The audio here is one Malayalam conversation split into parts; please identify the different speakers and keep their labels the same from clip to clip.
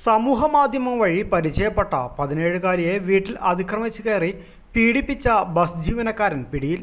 Speaker 1: സമൂഹമാധ്യമം വഴി പരിചയപ്പെട്ട പതിനേഴുകാരിയെ വീട്ടിൽ അതിക്രമിച്ചു കയറി പീഡിപ്പിച്ച ബസ് ജീവനക്കാരൻ പിടിയിൽ.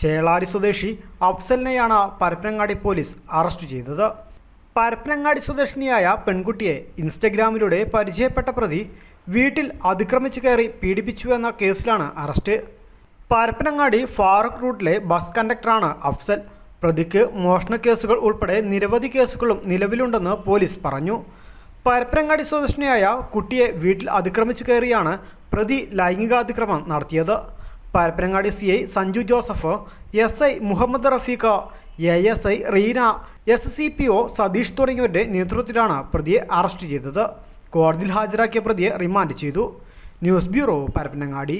Speaker 1: ചേളാരി സ്വദേശി അഫ്സലിനെയാണ് പരപ്പനങ്ങാടി പോലീസ് അറസ്റ്റ് ചെയ്തത്. പരപ്പനങ്ങാടി സ്വദേശിനിയായ പെൺകുട്ടിയെ ഇൻസ്റ്റഗ്രാമിലൂടെ പരിചയപ്പെട്ട പ്രതി വീട്ടിൽ അതിക്രമിച്ചു കയറി പീഡിപ്പിച്ചു എന്ന കേസിലാണ് അറസ്റ്റ്. പരപ്പനങ്ങാടി ഫാറൂഖ് റൂട്ടിലെ ബസ് കണ്ടക്ടറാണ് അഫ്സൽ. പ്രതിക്ക് മോഷണ കേസുകൾ ഉൾപ്പെടെ നിരവധി കേസുകളും നിലവിലുണ്ടെന്ന് പോലീസ് പറഞ്ഞു. പരപ്പനങ്ങാടി സ്വദേശിനിയായ കുട്ടിയെ വീട്ടിൽ അതിക്രമിച്ചു കയറിയാണ് പ്രതി ലൈംഗികാതിക്രമം നടത്തിയത്. Parappanangadi C I Sanju Joseph S I Muhammad Rafeeq A S I Reena S C P O Satheesh തുടങ്ങിയവരുടെ നേതൃത്വത്തിലാണ് പ്രതിയെ അറസ്റ്റ് ചെയ്തത്. കോടതിയിൽ ഹാജരാക്കിയ പ്രതിയെ റിമാൻഡ് ചെയ്തു. News bureau Parappanangadi.